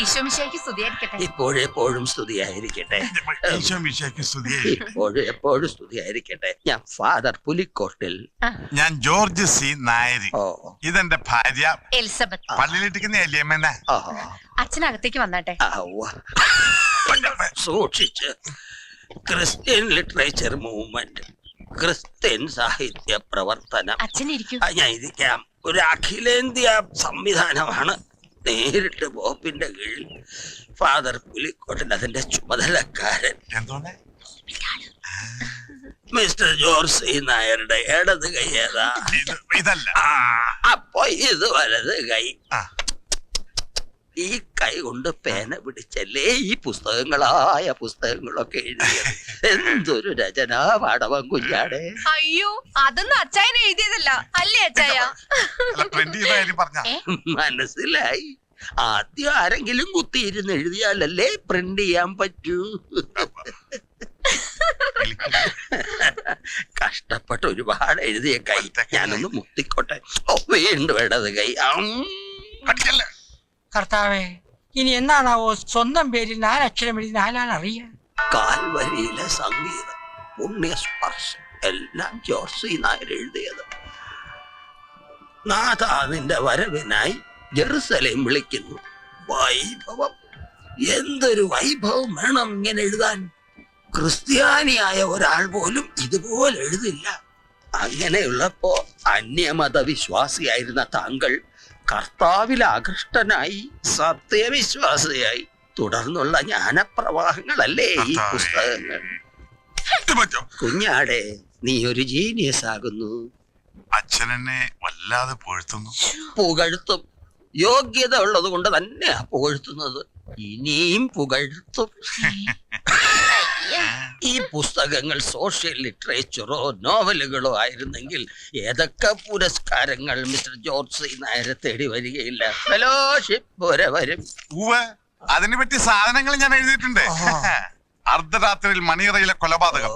ഈശോമിശേക്ക് സ്തുതിയായിരിക്കട്ടെ. ഇപ്പോഴെപ്പോഴും സ്തുതിയായിരിക്കട്ടെ. ഈശോ മിശയ്ക്ക് സ്തുതിയായിരിക്കട്ടെ. ഇപ്പോഴും എപ്പോഴും സ്തുതിയായിരിക്കട്ടെ. ഞാൻ ഫാദർ പുലിക്കോട്ടിൽ. ഞാൻ ജോർജ് സി. നായരി. ഓ. ഇതെന്റെ ഭാര്യ. എലിസബത്ത്. പള്ളിയിലിട്ടിക്കുന്ന എലിയമ്മനെ. ആ. അച്ഛനകത്തേക്ക് വന്നാട്ടെ. സൂക്ഷിച്ച്. Christian literature movement. ക്രിസ്ത്യൻ സാഹിത്യ പ്രവർത്തനം. അച്ഛനിരിക്കൂ. ഞാൻ ഇരിക്കാം. ഒരു അഖിലേന്ത്യാ സംവിധാനമാണ് നേരിട്ട് ബോപ്പിന്റെ കീഴിൽ ഫാദർ പുലിക്കോട്ടൻ അതിന്റെ ചുമതലക്കാരൻ. Mister George C. നായരുടെ ഇടത് കൈ ഏതാ? ഇതല്ല. അപ്പൊ ഇത് വലത് കൈ. ഈ കൈ കൊണ്ട് പേന പിടിച്ചല്ലേ ഈ പുസ്തകങ്ങളായ പുസ്തകങ്ങളൊക്കെ എഴുതിയത്? എന്തൊരു രചന പാടവം കുഞ്ഞാടേ. അയ്യോ അതൊന്നും അച്ചായൻ എഴുതിയതല്ല. അല്ലേ അച്ചായ? മനസ്സിലായി. ആദ്യം ആരെങ്കിലും കുത്തിയിരുന്ന് എഴുതിയാലല്ലേ പ്രിന്റ് ചെയ്യാൻ പറ്റൂ. കഷ്ടപ്പെട്ട് ഒരുപാട് എഴുതിയ കൈ. ഞാനൊന്ന് മുത്തിക്കോട്ടെ ഓ വീണ്ടും ഇടത് കൈ. അം. കർത്താവേ ഇനി എന്നാണാവോ സ്വന്തം പേരിൽ നാലക്ഷരം എഴുതി നാലാണ് അറിയാ കാൽവരിയിലെ സംഗീതം പുണ്യസ്പർശം എല്ലാം ജോർസി നായർ എഴുതിയത്. നാഥ വരവിനായി ജെറുസലേം വിളിക്കുന്നു. വൈഭവം. എന്തൊരു വൈഭവം വേണം ഇങ്ങനെ എഴുതാൻ? ക്രിസ്ത്യാനിയായ ഒരാൾ പോലും ഇതുപോലെ എഴുതില്ല. അങ്ങനെയുള്ളപ്പോ അന്യമത വിശ്വാസിയായിരുന്ന താങ്കൾ കർത്താവിൽ ആകൃഷ്ടനായി സത്യവിശ്വാസിയായി. തുടർന്നുള്ള ജ്ഞാനപ്രവാഹങ്ങളല്ലേ ഈ പുസ്തകങ്ങൾ? കുഞ്ഞാടെ നീ ഒരു ജീനിയസ് ആകുന്നു. അച്ഛനെന്നെ വല്ലാതെ പുകഴ്ത്തുന്നു. പുകഴ്ത്തും. യോഗ്യത ഉള്ളത് കൊണ്ട് തന്നെയാ പുകഴ്ത്തുന്നത്. ഇനിയും പുകഴ്ത്തും. പുസ്തകങ്ങൾ സോഷ്യൽ ലിറ്ററേച്ചറോ നോവലുകളോ ആയിരുന്നെങ്കിൽ ഏതൊക്കെ പുരസ്കാരങ്ങൾ മിസ്റ്റർ ജോർജ് സി നായരെ തേടി വരികയില്ല? ഫെലോഷിപ്പ് വരെ വരും. അതിനെപ്പറ്റി അതിനെ പറ്റി സാധനങ്ങൾ ഞാൻ എഴുതിയിട്ടുണ്ട്. അർദ്ധരാത്രിയിൽ മണിയറയിലെ കൊലപാതകം.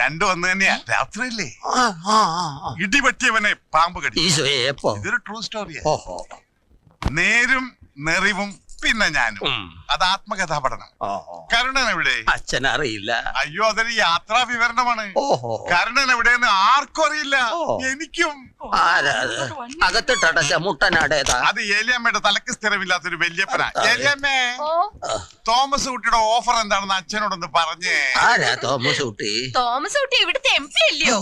രണ്ടും ഒന്ന് തന്നെയാ രാത്രിയല്ലേ. ഇടിപറ്റിയവനെ പാമ്പ് കടി ഇതൊരു ട്രൂ സ്റ്റോറിയാ നേരും നെറിവും പിന്നെ ഞാനും. അത് ആത്മകഥാ പഠനം കരുണൻ എവിടെ അച്ഛൻ അറിയില്ല അയ്യോ അതൊരു യാത്രാ വിവരണമാണ്. ഓഹോ. കരുണൻ എവിടെയെന്ന് ആർക്കും അറിയില്ല. എനിക്കും? അകത്തിട്ടടച്ച മുട്ടനാടേതാ? അത് ഏലിയമ്മയുടെ തലക്ക് സ്ഥിരമില്ലാത്തൊരു വല്യപ്പന. ഏലിയമ്മേ ഓ. തോമസ് കുട്ടിയുടെ ഓഫർ എന്താണെന്ന് അച്ഛനോടൊന്ന് പറഞ്ഞേ. ആരാ തോമസ് കുട്ടി? തോമസ് കുട്ടി ഇവിടുത്തെ എം പി അല്ലയോ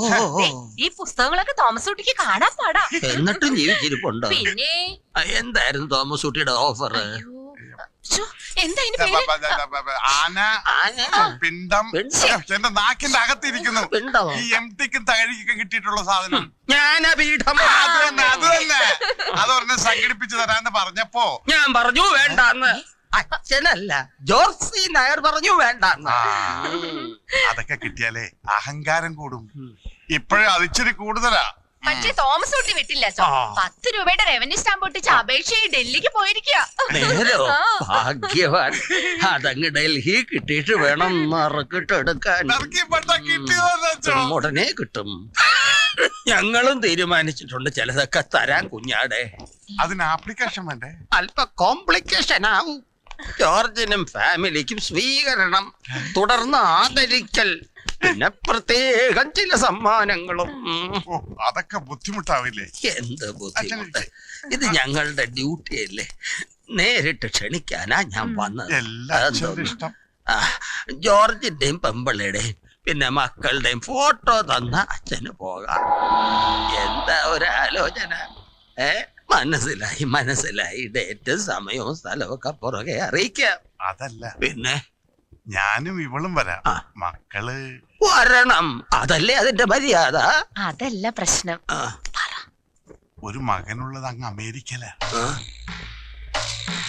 ഈ പുസ്തകങ്ങളൊക്കെ തോമസ് കുട്ടിക്ക് കാണാൻ പാടാ. എന്നിട്ടും ജീവിച്ചിരിപ്പുണ്ടോ? പിന്നെ? എന്തായിരുന്നു തോമസ് കുട്ടിയുടെ ഓഫർ എന്താ ഇതിന്റെ പേര്? ആന പിണ്ടം. എന്റെ നാക്കിന്റെ അകത്തിരിക്കുന്നു. ഈ എം ടിക്കും തകഴിക്കും കിട്ടിയിട്ടുള്ള സാധനം. ജ്ഞാനപീഠം. അത് തന്നെ അത് തന്നെ. അതൊരെണ്ണം സംഘടിപ്പിച്ചു തരാന്ന് പറഞ്ഞപ്പോ ഞാൻ പറഞ്ഞു വേണ്ടാന്ന്. അച്ഛനല്ല ജോർസി നായർ പറഞ്ഞു വേണ്ടാന്ന്. ആ, അതൊക്കെ കിട്ടിയാലേ അഹങ്കാരം കൂടും. ഇപ്പോഴും അതിച്ചിരി കൂടുതലാ. പക്ഷേ തോമസ് കുട്ടി വിട്ടില്ല സോ ആ. പത്ത് രൂപയുടെ റവന്യൂ സ്റ്റാമ്പ് ഒട്ടിച്ച് അപേക്ഷയായി ഡൽഹിക്ക് നേരോ. ഭാഗ്യവാൻ. അതങ്ങ് ഡൽഹി കിട്ടിയിട്ട് വേണം മറക്കിട്ടെടുക്കാൻ കിട്ടിയതെന്ന് വെച്ചോ ഉടനെ കിട്ടും. ഞങ്ങളും തീരുമാനിച്ചിട്ടുണ്ട് ചിലതൊക്കെ തരാൻ കുഞ്ഞാടെ. അതിന് ആപ്ലിക്കേഷൻ വേണ്ടേ? അല്പ കോംപ്ലിക്കേഷൻ ആവും. ജോർജിനും ഫാമിലിക്കും സ്വീകരണം. തുടർന്ന് ആദരിക്കൽ. പിന്നെ പ്രത്യേകം ചില സമ്മാനങ്ങളും. അതൊക്കെ ബുദ്ധിമുട്ടാവില്ലേ? എന്ത് ബുദ്ധിമുട്ട്? ഇത് ഞങ്ങളുടെ ഡ്യൂട്ടി അല്ലേ? നേരിട്ട് ക്ഷണിക്കാനാ ഞാൻ വന്നത്. ജോർജിന്റെയും പെമ്പിളയുടെയും പിന്നെ മക്കളുടെയും ഫോട്ടോ തന്ന അച്ഛന് പോകാം. എന്താ ഒരാലോചന? ഏ മനസ്സിലായി മനസ്സിലായി. ഡേറ്റും സമയവും സ്ഥലവും ഒക്കെ പുറകെ അറിയിക്കാം. അതല്ല. പിന്നെ? ഞാനും ഇവളും വരാം. മക്കൾ വരണം. അതല്ലേ അതിന്റെ മര്യാദ? അതല്ല പ്രശ്നം. ആ, ഒരു മകനുള്ളത് അങ്ങ് അമേരിക്കല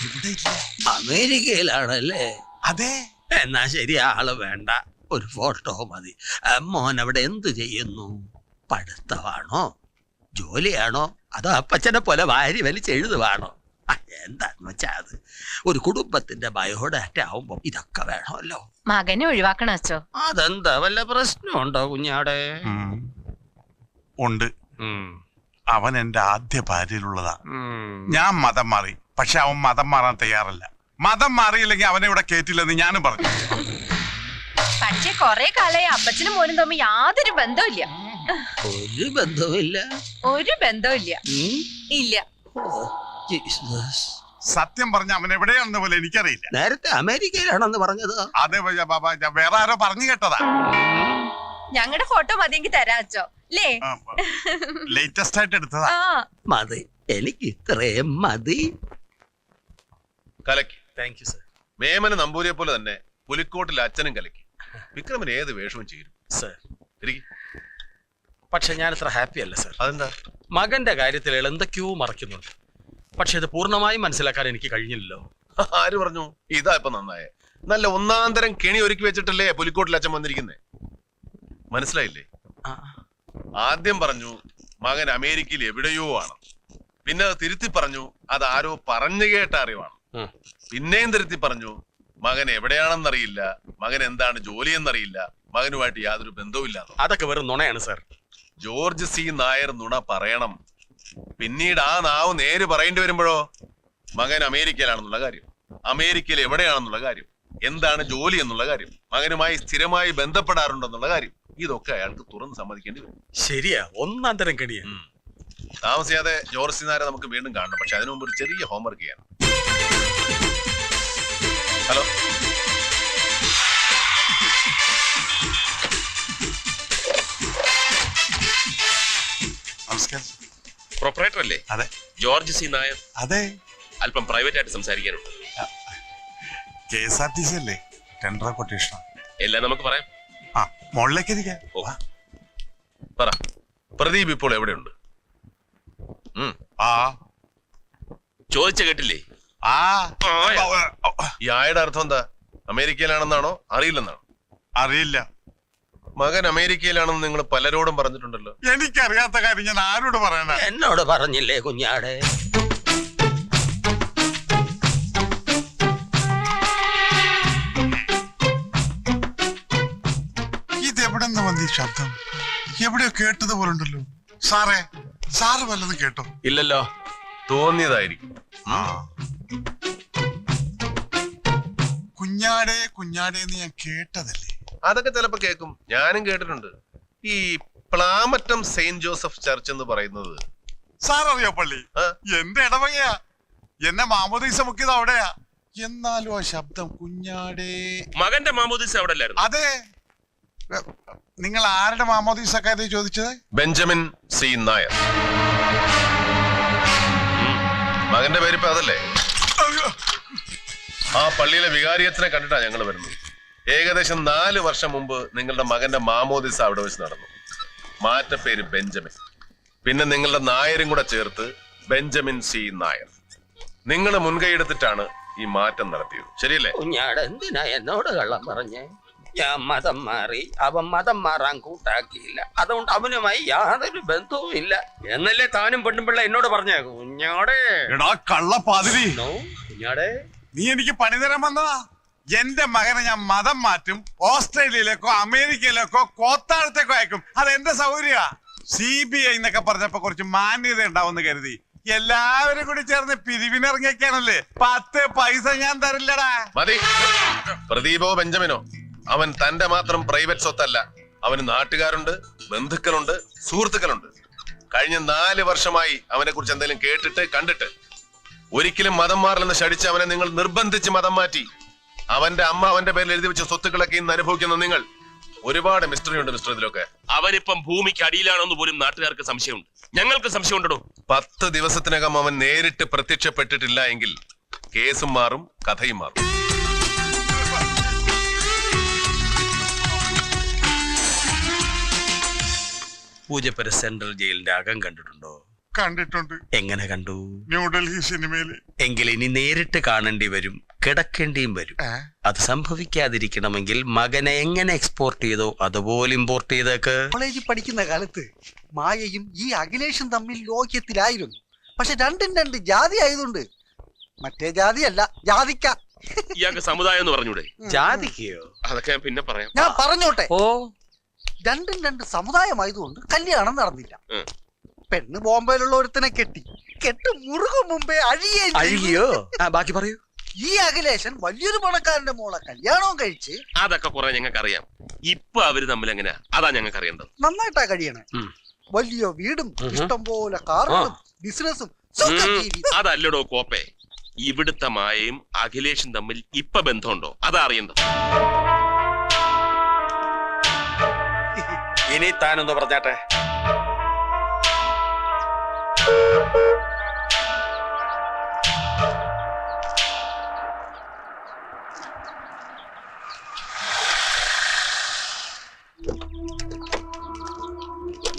ഇവിടെ ഇല്ല അമേരിക്കയിലാണല്ലേ? അതെ. എന്നാ ശരി ആൾ വേണ്ട. ഒരു ഫോട്ടോ മതി. മോൻ അവിടെ എന്തു ചെയ്യുന്നു? പഠിത്തമാണോ? ജോലിയാണോ? അതോ അപ്പച്ചനെ പോലെ വാരി വലിച്ചെഴുതുവാണോ എന്താന്ന് വെച്ചാ അത്? ഒരു കുടുംബത്തിന്റെ ബയോഡാറ്റ ആവുമ്പോ ഇതൊക്കെ വേണമല്ലോ. മകനെ ഒഴിവാക്കണോ അച്ഛോ അതെന്താ? വല്ല പ്രശ്നമുണ്ടോ കുഞ്ഞാടെ? ഉം. ഉണ്ട്. ഉം, അവൻ എന്റെ ആദ്യ ഭാര്യയിലുള്ളതാ. ഉം. ഞാൻ മതം മാറി. പക്ഷെ അവൻ മതം മാറാൻ തയ്യാറല്ല. മതം മാറിയില്ലെങ്കിൽ അവനെ ഇവിടെ കേറ്റില്ലെന്ന് ഞാനും പറഞ്ഞു. പക്ഷെ കൊറേ കാലായി അപ്പച്ചനും മോനും തമ്മിൽ യാതൊരു ബന്ധവുമില്ല. ഒരു ബന്ധവുമില്ല. ഒരു ബന്ധവുമില്ല. ഉം? ഇല്ല. ഓ, ജീസസ്. സത്യം പറഞ്ഞ അവൻ എവിടെയാണെന്ന് പോലെ എനിക്കറിയില്ല. നേരത്തെ അമേരിക്കയിലാണെന്ന് പറഞ്ഞത്. അതെ ബാബ ബ- വേറെ ആരോ പറഞ്ഞു കേട്ടതാ. ഞങ്ങളുടെ ഫോട്ടോ മതിയെങ്കിൽ തരാ അച്ചോ. അല്ലേ ലേറ്റസ്റ്റ് ആയിട്ട് എടുത്തതാ. മതി. എനിക്ക് ഇത്രയും മതി. കലക്കി. താങ്ക് യു സർ വേമന നമ്പൂരിയെ പോലെ തന്നെ പുലിക്കോട്ടിൽ അച്ഛനും കലക്കി. വിക്രമൻ ഏത് വേഷവും ചേരും സർ. പക്ഷെ ഞാൻ ഇത്ര ഹാപ്പി അല്ല സർ അതെന്താ? മകന്റെ കാര്യത്തിൽ എന്തൊക്കെയോ മറക്കുന്നുണ്ട് പക്ഷെ ഇത് പൂർണമായും മനസ്സിലാക്കാൻ എനിക്ക് കഴിഞ്ഞില്ലല്ലോ. ആര് പറഞ്ഞു? ഇതാ ഇപ്പൊ നന്നായേ. നല്ല ഒന്നാം തരം കെണി ഒരുക്കി വെച്ചിട്ടല്ലേ പുലിക്കോട്ടിൽ അച്ഛൻ വന്നിരിക്കുന്നേ? മനസ്സിലായില്ലേ? ആദ്യം പറഞ്ഞു മകൻ അമേരിക്കയിൽ എവിടെയോ ആണ്. പിന്നെ അത് തിരുത്തി പറഞ്ഞു അത് ആരോ പറഞ്ഞു കേട്ട അറിവാണ്. പിന്നെയും തിരുത്തി പറഞ്ഞു മകൻ എവിടെയാണെന്നറിയില്ല മകൻ എന്താണ് ജോലി എന്നറിയില്ല മകനുമായിട്ട് യാതൊരു ബന്ധവുമില്ല അതൊക്കെ വെറും നുണയാണ് സാർ. ജോർജ് സി നായർ നുണ പറയണം. പിന്നീട് ആ നാവ് നേര് പറയേണ്ടി വരുമ്പോഴോ? മകൻ അമേരിക്കയിലാണെന്നുള്ള കാര്യം. അമേരിക്കയിൽ എവിടെയാണെന്നുള്ള കാര്യം. എന്താണ് ജോലി എന്നുള്ള കാര്യം. മകനുമായി സ്ഥിരമായി ബന്ധപ്പെടാറുണ്ടെന്നുള്ള കാര്യം. ഇതൊക്കെ അയാൾക്ക് തുറന്ന് സമ്മതിക്കേണ്ടി വരും. ശരിയാ. ഒന്നാം തരം കെണിയാ. താമസിയാതെ ജോർസിനാരെ നമുക്ക് വീണ്ടും കാണണം. പക്ഷെ അതിനു മുമ്പ് ഒരു ചെറിയ ഹോംവർക്ക് ചെയ്യണം ഹലോ? നമസ്കാരം. പ്രൊപ്പറേറ്റർ അല്ലേ? അതെ. George C. നായർ. അതെ. അല്പം പ്രൈവറ്റ് ആയിട്ട് സംസാരിക്കാനുണ്ട്. K S R T C അല്ലേ? ടെൻഡർ കൊട്ടേഷൻ എല്ലാം നമുക്ക് പറയാം. ആ മുകളിലേക്ക് ഇരിക്കാം. ഓ. പറ. പ്രദീപ് ഇപ്പോൾ എവിടെയുണ്ട്? ഉം. ആ. ചോദിച്ച കേട്ടില്ലേ? ആ. ആയ. ഈ ആയുടെ അർത്ഥം എന്താ? അമേരിക്കയിലാണെന്നാണോ? അറിയില്ലെന്നാണോ? അറിയില്ല. മകൻ അമേരിക്കയിലാണെന്ന് നിങ്ങൾ പലരോടും പറഞ്ഞിട്ടുണ്ടല്ലോ. എനിക്കറിയാത്ത കാര്യം ഞാൻ ആരോട് പറയണ എന്നോട് പറഞ്ഞില്ലേ കുഞ്ഞാടെ? ഇതെവിടെ നിന്ന് വന്ന ശബ്ദം. എവിടെയോ കേട്ടതുപോലെ പോലുണ്ടല്ലോ സാറേ സാറ് വല്ലതും കേട്ടോ? ഇല്ലല്ലോ തോന്നിയതായിരിക്കും. ആ. കുഞ്ഞാടേ കുഞ്ഞാടേ എന്ന് ഞാൻ കേട്ടതല്ലേ? അതൊക്കെ ചിലപ്പോൾ കേൾക്കും. ഞാനും കേട്ടിട്ടുണ്ട്. ഈ പ്ലാമറ്റം സെയിന്റ് ജോസഫ് ചർച്ച് എന്ന് പറയുന്നത്. സാർ അറിയോ പള്ളി? ആ, എന്റെ ഇടവകയാ? എന്നെ മാമോദീസ മുക്കിയത് അവിടെയാ. എന്നാലും ആ ശബ്ദം കുഞ്ഞാടേ. മകന്റെ മാമോദീസ അവിടെ അല്ലായിരുന്നു അതെ. നിങ്ങൾ ആരുടെ മാമോദീസ കാര്യം ചോദിച്ചത്? Benjamin C. നായർ. ഉം. പേര് പേരിപ്പോ അതല്ലേ? ആ പള്ളിയിലെ വികാരിയത്തിനെ കണ്ടിട്ടാ ഞങ്ങൾ വരുന്നത്. ഏകദേശം നാല് വർഷം മുമ്പ് നിങ്ങളുടെ മകന്റെ മാമോദിസ അവിടെ വെച്ച് നടന്നു. മാറ്റപ്പേര് ബെഞ്ചമിൻ. പിന്നെ നിങ്ങളുടെ നായരും കൂടെ ചേർത്ത് ബെഞ്ചമിൻ സി നായർ. നിങ്ങൾ മുൻകൈയെടുത്തിട്ടാണ് ഈ മാറ്റം നടത്തിയത്. ശരിയല്ലേ? കുഞ്ഞാട് എന്തിനാ എന്നോട് കള്ളം പറഞ്ഞേ? ഞാൻ മതം മാറി അവൻ മതം മാറാൻ കൂട്ടാക്കിയില്ല. അതുകൊണ്ട് അവനുമായി യാതൊരു ബന്ധവും ഇല്ല എന്നല്ലേ താനും പെണ്ണും പിള്ള എന്നോട് പറഞ്ഞേ? കുഞ്ഞാടേ. എടാ കള്ള പാതിരി നോ കുഞ്ഞാടെ. നീ എനിക്ക് പണി തരാൻ വന്നതാ. എന്റെ മകനെ ഞാൻ മതം മാറ്റും. ഓസ്ട്രേലിയയിലേക്കോ അമേരിക്കയിലേക്കോ കോത്താഴത്തേക്കോ അയക്കും. അത് എന്റെ സൗകര്യ? സി ബി ഐ എന്നൊക്കെ പറഞ്ഞപ്പോ കുറച്ച് മാന്യത ഉണ്ടാവുമെന്ന് കരുതി. എല്ലാവരും കൂടി ചേർന്ന് പിരിവിനിറങ്ങിയൊക്കെയാണല്ലേ പത്ത് പൈസ ഞാൻ തരില്ലടാ. മതി. പ്രദീപോ ബെഞ്ചമിനോ അവൻ തന്റെ മാത്രം പ്രൈവറ്റ് സ്വത്തല്ല. അവന് നാട്ടുകാരുണ്ട് ബന്ധുക്കളുണ്ട് സുഹൃത്തുക്കളുണ്ട്. കഴിഞ്ഞ നാല് വർഷമായി അവനെ കുറിച്ച് എന്തെങ്കിലും കേട്ടിട്ട് കണ്ടിട്ട്. ഒരിക്കലും മതം മാറില്ലെന്ന് ശടിച്ച് അവനെ നിങ്ങൾ നിർബന്ധിച്ച് മതം മാറ്റി. അവന്റെ അമ്മ അവന്റെ പേരിൽ എഴുതി വെച്ച സ്വത്തുക്കളൊക്കെ ഇന്ന് അനുഭവിക്കുന്ന നിങ്ങൾ ഒരുപാട് മിസ്റ്ററി ഉണ്ട് മിസ്റ്റർ ഇതിലൊക്കെ. അവനിപ്പം ഭൂമിക്ക് അടിയിലാണെന്ന് പോലും നാട്ടുകാർക്ക് സംശയമുണ്ട്. ഞങ്ങൾക്ക് സംശയം സംശയമുണ്ടോ പത്ത് ദിവസത്തിനകം അവൻ നേരിട്ട് പ്രത്യക്ഷപ്പെട്ടിട്ടില്ല എങ്കിൽ കേസും മാറും കഥയും മാറും. പൂജപ്പുര സെൻട്രൽ ജയിലിന്റെ അകം കണ്ടിട്ടുണ്ടോ? കണ്ടിട്ടുണ്ട്. എങ്ങനെ കണ്ടു? ന്യൂഡൽഹി സിനിമയിൽ. എങ്കിൽ ഇനി നേരിട്ട് കാണേണ്ടി വരും കിടക്കേണ്ടിയും വരും. അത് സംഭവിക്കാതിരിക്കണമെങ്കിൽ മകനെ എങ്ങനെ എക്സ്പോർട്ട് ചെയ്തോ അതുപോലെ ഇമ്പോർട്ട് ചെയ്തേക്ക്. കോളേജിൽ പഠിക്കുന്ന കാലത്ത് മായയും ഈ അഖിലേഷും തമ്മിൽ ലോക്യത്തിലായിരുന്നു പക്ഷെ രണ്ടും രണ്ട് ജാതി ആയതുകൊണ്ട് മറ്റേ ജാതിയല്ല ജാതിക്ക. ഇയാൾക്ക് സമുദായം എന്ന് പറഞ്ഞൂടെ? ജാതിക്കയോ? അതൊക്കെ ഞാൻ പിന്നെ പറയാം. ഞാൻ പറഞ്ഞോട്ടെ. ഓ. രണ്ടും രണ്ട് സമുദായമായതുകൊണ്ട് കല്യാണം നടന്നില്ല. പെണ്ണ് ബോംബെയിലുള്ള ഒരുത്തനെ കെട്ടി. കെട്ട് മുറുകും മുമ്പേ അഴിയേ അഴുകിയോ ആ ബാക്കി പറയൂ. ഈ അഖിലേഷൻ വലിയൊരു പണക്കാരന്റെ മോളെ കല്യാണവും കഴിച്ച് അതൊക്കെ കുറെ ഞങ്ങൾക്ക് അറിയാം ഇപ്പൊ അവർ തമ്മിൽ എങ്ങനെയാ അതാ ഞങ്ങൾക്ക് അറിയേണ്ടത് നന്നായിട്ടാ കഴിയണേ. വലിയ വീടും. ഇഷ്ടം പോലെ കാറുകളും ബിസിനസ്സും അതല്ലടോ കോപ്പേ. ഇവിടുത്തെ മായയും അഖിലേഷും തമ്മിൽ ഇപ്പൊ ബന്ധമുണ്ടോ? അതാ അറിയണ്ടത്. ഇനി താനൊന്ന് പറഞ്ഞാട്ടെ?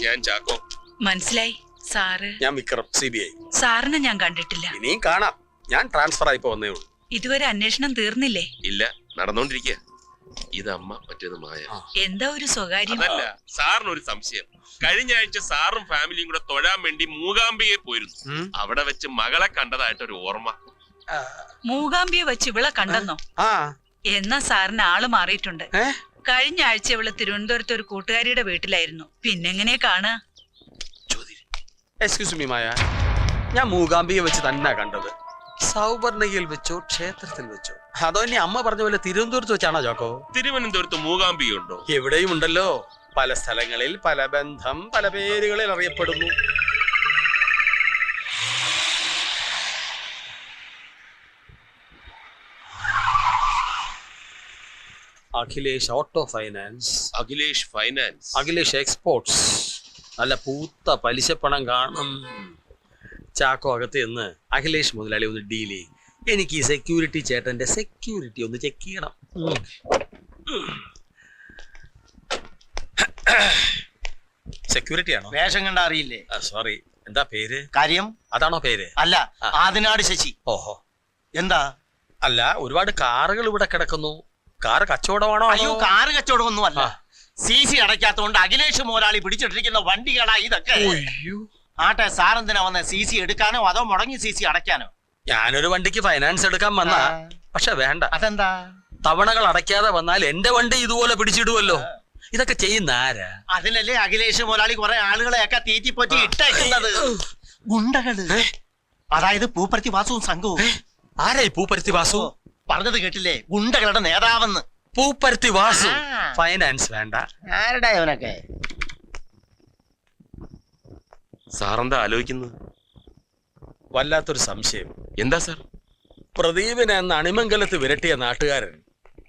ഞാൻ ചാക്കോ. മനസ്സിലായി. സാറ്. ഞാൻ വിക്രം സി ബി ഐ. സാറിനെ ഞാൻ കണ്ടിട്ടില്ല. ഇനിയും കാണാം. ഞാൻ ട്രാൻസ്ഫർ ആയിപ്പോ വന്നേ ഉള്ളൂ. ഇതുവരെ അന്വേഷണം തീർന്നില്ലേ? ഇല്ല നടന്നോണ്ടിരിക്കുക ഇത് അമ്മ മറ്റേത് മായ. എന്താ ഒരു സ്വകാര്യം? അല്ല സാറിന് ഒരു സംശയം. കഴിഞ്ഞ ആഴ്ച സാറും ഫാമിലിയും കൂടെ തൊഴാൻ വേണ്ടി മൂകാംബിയെ പോയിരുന്നു. അവിടെ വെച്ച് മകളെ കണ്ടതായിട്ട് ഒരു ഓർമ്മ. മൂകാംബിയെ വെച്ച് ഇവളെ കണ്ടെന്നോ? ആ. എന്നാ സാറിന് ആൾ മാറിയിട്ടുണ്ട്? കഴിഞ്ഞ ആഴ്ച ഇവൾ തിരുവനന്തപുരത്ത് ഒരു കൂട്ടുകാരിയുടെ വീട്ടിലായിരുന്നു. പിന്നെങ്ങനെ കാണുക? Excuse me Maya. ഞാൻ മൂകാംബിയെ വെച്ച് തന്നെ കണ്ടത്. സൗവർണികയിൽ വെച്ചോ ക്ഷേത്രത്തിൽ വെച്ചോ? അതോ ഇനി അമ്മ പറഞ്ഞ പോലെ തിരുവനന്തപുരത്ത് വെച്ചാണോ ജോക്കോ തിരുവനന്തപുരത്ത് മൂകാംബി ഉണ്ടോ? എവിടെയും ഉണ്ടല്ലോ. പല സ്ഥലങ്ങളിൽ പല ബന്ധം പല പേരുകളിൽ അറിയപ്പെടുന്നു. Akhilesh auto finance Akhilesh finance. Akhilesh exports നല്ല പൂത്ത പലിശപ്പണം കാണും. ചാക്കോ അകത്ത് നിന്ന് അഖിലേഷ് മുതലാളി ഒന്ന് ഡീൽ ചെയ്യും. എനിക്ക് ഈ സെക്യൂരിറ്റി ചേട്ടന്റെ സെക്യൂരിറ്റി ഒന്ന് ചെക്ക് ചെയ്യണം. സെക്യൂരിറ്റിയാണോ സെക്യൂരിറ്റി ആണോ? വേഷം കണ്ട അറിയില്ലേ? സോറി എന്താ പേര്? കാര്യം? അതാണോ പേര്? അല്ല ആദിനാട് ശശി. ഓഹോ. എന്താ? അല്ല ഒരുപാട് കാറുകൾ ഇവിടെ കിടക്കുന്നു. കാറ് കച്ചവടമാണോ അയ്യോ കാറ് കച്ചവടമൊന്നും അല്ല സി സി അടയ്ക്കാത്തോണ്ട് അഖിലേഷ് മോരാളി പിടിച്ചിട്ടിരിക്കുന്ന വണ്ടികളാ ഇതൊക്കെ. ഒയ്യോ. ആട്ടെ സാറെന്തിനാ വന്ന? സി സി എടുക്കാനോ അതോ മുടങ്ങി സി സി അടയ്ക്കാനോ? ഞാനൊരു വണ്ടിക്ക് ഫൈനാൻസ് എടുക്കാൻ വന്ന. പക്ഷെ വേണ്ട. അതെന്താ? തവണകൾ അടയ്ക്കാതെ വന്നാൽ എന്റെ വണ്ടി ഇതുപോലെ പിടിച്ചിടുവല്ലോ. ഇതൊക്കെ ചെയ്യുന്ന ആരാ? അതിനല്ലേ അഖിലേഷ് മോരാളി കുറെ ആളുകളെയൊക്കെ തീറ്റിപ്പറ്റി ഇട്ടേക്കുന്നത്. ഗുണ്ടകൾ. അതായത് പൂപ്പരത്തി വാസുവും സംഘവും. ആരായി പൂപ്പരത്തി വാസു? പറഞ്ഞത് കേട്ടില്ലേ? ഗുണ്ടകളുടെ നേതാവെന്ന്. പൂപ്പരത്തി വാസു. ഫൈനാൻസ് വേണ്ട. ആരുടെ അവനൊക്കെ? സാറെന്താ ആലോചിക്കുന്നത്? വല്ലാത്തൊരു സംശയം. എന്താ സാർ? പ്രദീപിനെ അന്ന് അണിമംഗലത്ത് വിരട്ടിയ നാട്ടുകാരൻ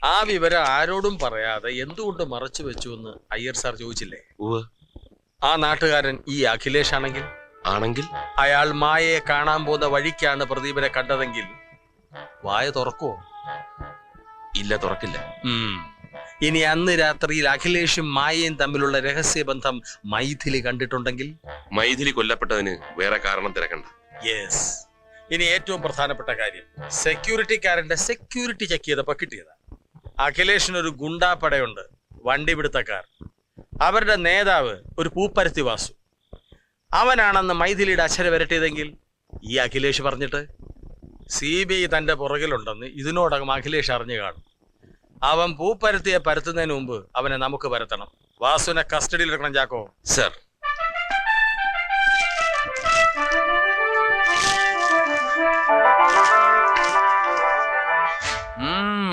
ആ വിവരം ആരോടും പറയാതെ എന്തുകൊണ്ട് മറച്ചു വെച്ചു എന്ന് അയ്യർ സാർ ചോദിച്ചില്ലേ? ആ നാട്ടുകാരൻ ഈ അഖിലേഷ് ആണെങ്കിൽ? ആണെങ്കിൽ? അയാൾ മായയെ കാണാൻ പോകുന്ന വഴിക്കാണ് പ്രദീപിനെ കണ്ടതെങ്കിൽ വായ തുറക്കുവോ? ഇല്ല തുറക്കില്ല. ഇനി അന്ന് രാത്രിയിൽ അഖിലേഷും മായയും തമ്മിലുള്ള രഹസ്യ ബന്ധം മൈഥിലി കണ്ടിട്ടുണ്ടെങ്കിൽ? മൈഥിലി കൊല്ലപ്പെട്ടതിന് വേറെ കാരണം തിരക്കണ്ട. യെസ് ഇനി ഏറ്റവും പ്രധാനപ്പെട്ട കാര്യം സെക്യൂരിറ്റിക്കാരന്റെ സെക്യൂരിറ്റി ചെക്ക് ചെയ്തപ്പോ കിട്ടിയതാ. അഖിലേഷിന് ഒരു ഗുണ്ടാപ്പടയുണ്ട് വണ്ടി പിടുത്തക്കാർ അവരുടെ നേതാവ് ഒരു പൂപ്പരത്തി വാസു. അവനാണെന്ന് മൈഥിലിയുടെ അച്ഛനെ വരട്ടിയതെങ്കിൽ ഈ അഖിലേഷ് പറഞ്ഞിട്ട്? സി ബി ഐ തന്റെ പുറകിലുണ്ടെന്ന് ഇതിനോടകം അഖിലേഷ് അറിഞ്ഞു കാണും. അവൻ പൂപ്പരത്തിയെ പരത്തുന്നതിന് മുമ്പ് അവനെ നമുക്ക് പരത്തണം. വാസുവിനെ കസ്റ്റഡിയിൽ എടുക്കണം ചാക്കോ സർ.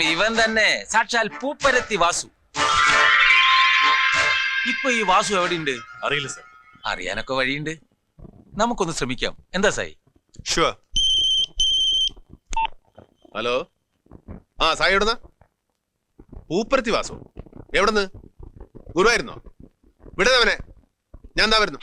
ഇവൻ തന്നെ. സാക്ഷാൽ പൂപ്പരത്തി വാസു. ഇപ്പൊ ഈ വാസു എവിടെയുണ്ട്? അറിയില്ല സർ. അറിയാനൊക്കെ വഴിയുണ്ട്. നമുക്കൊന്ന് ശ്രമിക്കാം. എന്താ സായി? ഷുവർ ഹലോ ആ സായി എവിടുന്ന? പൂപ്പരത്തി വാസു എവിടുന്ന്? ഗുരുവായിരുന്നോ? വിടുന്നവനെ ഞാൻ എന്താ വരുന്നു.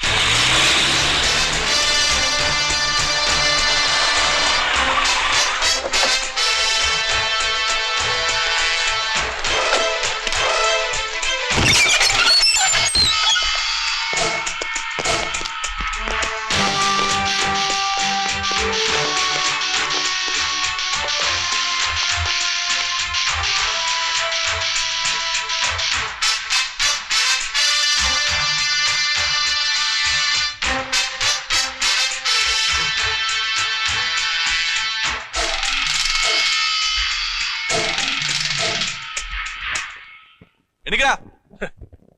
എനിക്കടാ.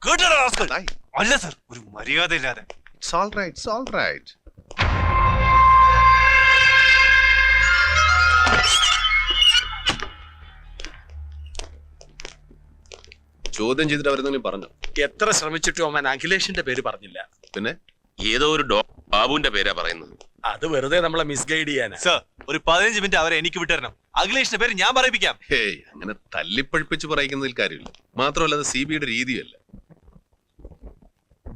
കേട്ടടാ റാസ്കൽ അല്ല സർ ഒരു മര്യാദ ഇല്ലാതെ it's right it's all right ചോദ്യം ചെയ്തിട്ട് അവരെന്തെങ്കിലും പറഞ്ഞു? എത്ര ശ്രമിച്ചിട്ടും അവൻ അഖിലേഷിന്റെ പേര് പറഞ്ഞില്ല. പിന്നെ? ഏതോ ഒരു ഡോക്ടർ ബാബുവിന്റെ പേരാ പറയുന്നത്. അത് വെറുതെ നമ്മളെ മിസ്ഗൈഡ് ചെയ്യാനാ. സർ ഒരു പതിനഞ്ച് മിനിറ്റ് അവരെ എനിക്ക് വിട്ടുതരണം അഖിലേഷിന്റെ പേര് ഞാൻ പറയിപ്പിക്കാം. ഹേയ് അങ്ങനെ തല്ലിപ്പഴിപ്പിച്ച് പറയിക്കുന്നതിൽ കാര്യമില്ല. മാത്രമല്ല അത് സി ബിയുടെ രീതിയല്ല.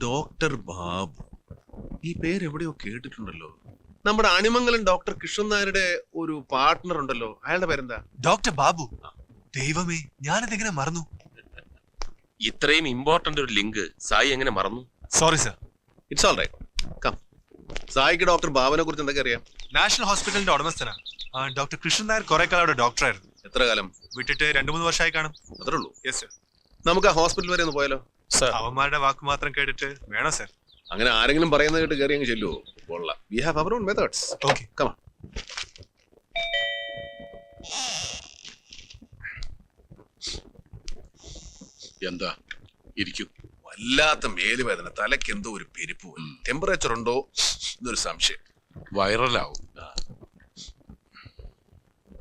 ഡോക്ടർ ബാബു. ഈ പേര് എവിടെയോ കേട്ടിട്ടുണ്ടല്ലോ. നമ്മുടെ അണിമംഗലം ഡോക്ടർ കൃഷ്ണൻ നായരുടെ ഒരു പാർട്ട്ണർ ഉണ്ടല്ലോ. അയാളുടെ പേരെന്താ? ഡോക്ടർ ബാബു. ദൈവമേ ഞാനിതെങ്ങനെ മറന്നു? ഇത്രയും ഇമ്പോർട്ടന്റ് ഒരു ലിങ്ക് സായി എങ്ങനെ മറന്നു? Sorry sir it's all right come സായിക്ക് doctor ബാബനെ കുറിച്ച് എന്തൊക്കെ അറിയാം? നാഷണൽ ഹോസ്പിറ്റലിന്റെ ഉടമസ്ഥനാണ് ആ, ഡോക്ടർ കൃഷ്ണൻ നായർ കുറെ കാലം അവിടെ ഡോക്ടറായിരുന്നു. എത്ര കാലം? വിട്ടിട്ട് രണ്ടു മൂന്ന് വർഷമായി കാണും. അത്രേ ഉള്ളൂ? യെസ് സർ നമുക്ക് ആ ഹോസ്പിറ്റൽ വരെ ഒന്ന് പോയാലോ? സർ അവന്മാരുടെ വാക്ക് മാത്രം കേട്ടിട്ട് വേണോ സർ അങ്ങനെ ആരെങ്കിലും പറയുന്നത് കേട്ട് കയറി അങ്ങ് ചെല്ലുവോ? കൊള്ളാം. We have our own methods okay കമാ എന്താ? ഇരിക്കും. വല്ലാത്ത മേലുവേദന. തലയ്ക്ക് എന്തോ ഒരു പെരുപ്പ് ടെമ്പറേച്ചർ ഉണ്ടോ? എന്നൊരു സംശയം. വൈറലാവും.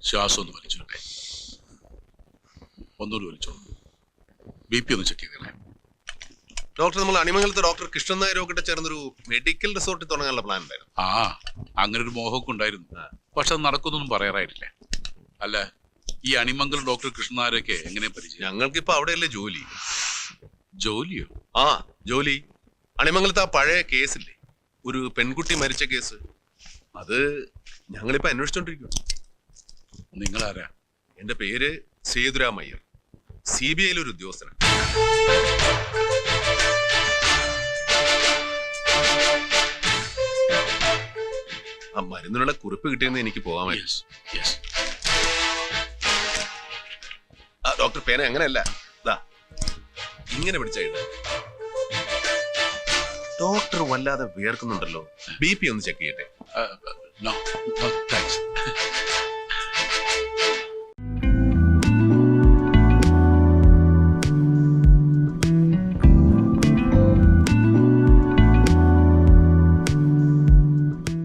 ശ്വാസം ഒന്ന് വലിച്ചോട്ടെ ഒന്നുകൂടി വലിച്ചോളൂ ബി പി ഒന്ന് ചെക്ക് ചെയ്തേ ഡോക്ടർ നമ്മൾ അണിമംഗലത്തെ ഡോക്ടർ കൃഷ്ണൻ നായരോക്കിട്ട് ചേർന്നൊരു മെഡിക്കൽ റിസോർട്ടിൽ തുടങ്ങാനുള്ള പ്ലാൻ ഉണ്ടായിരുന്നു. ആ അങ്ങനെ ഒരു മോഹമൊക്കെ ഉണ്ടായിരുന്നു. പക്ഷെ അത് നടക്കുന്നൊന്നും പറയാറായിട്ടില്ല. അല്ല ഈ അണിമംഗലം ഡോക്ടർ കൃഷ്ണനാരൊക്കെ എങ്ങനെ പരിചയം? ഞങ്ങൾക്കിപ്പോ അവിടെയല്ലേ ജോലി. ജോലിയോ? ആ ജോലി. അണിമംഗലത്ത് ആ പഴയ കേസില്ലേ? ഒരു പെൺകുട്ടി മരിച്ച കേസ്. അത് ഞങ്ങളിപ്പോ നിങ്ങൾ നിങ്ങളാരാ? എന്റെ പേര് സേതുരാമയ്യർ. സി ബി ഐയിലൊരു ഒരു ഉദ്യോഗസ്ഥനാണ് ആ മരുന്നിനുള്ള കുറിപ്പ് കിട്ടിയെന്ന് എനിക്ക് പോകാമായിരുന്നു ആ ഡോക്ടർ പേന അങ്ങനെയല്ല. ദാ ഇങ്ങനെ പിടിച്ചായിട്ട് ഡോക്ടർ വല്ലാതെ വിയർക്കുന്നുണ്ടല്ലോ. ബി പി ഒന്ന് ചെക്ക് ചെയ്യട്ടെ. No no thanks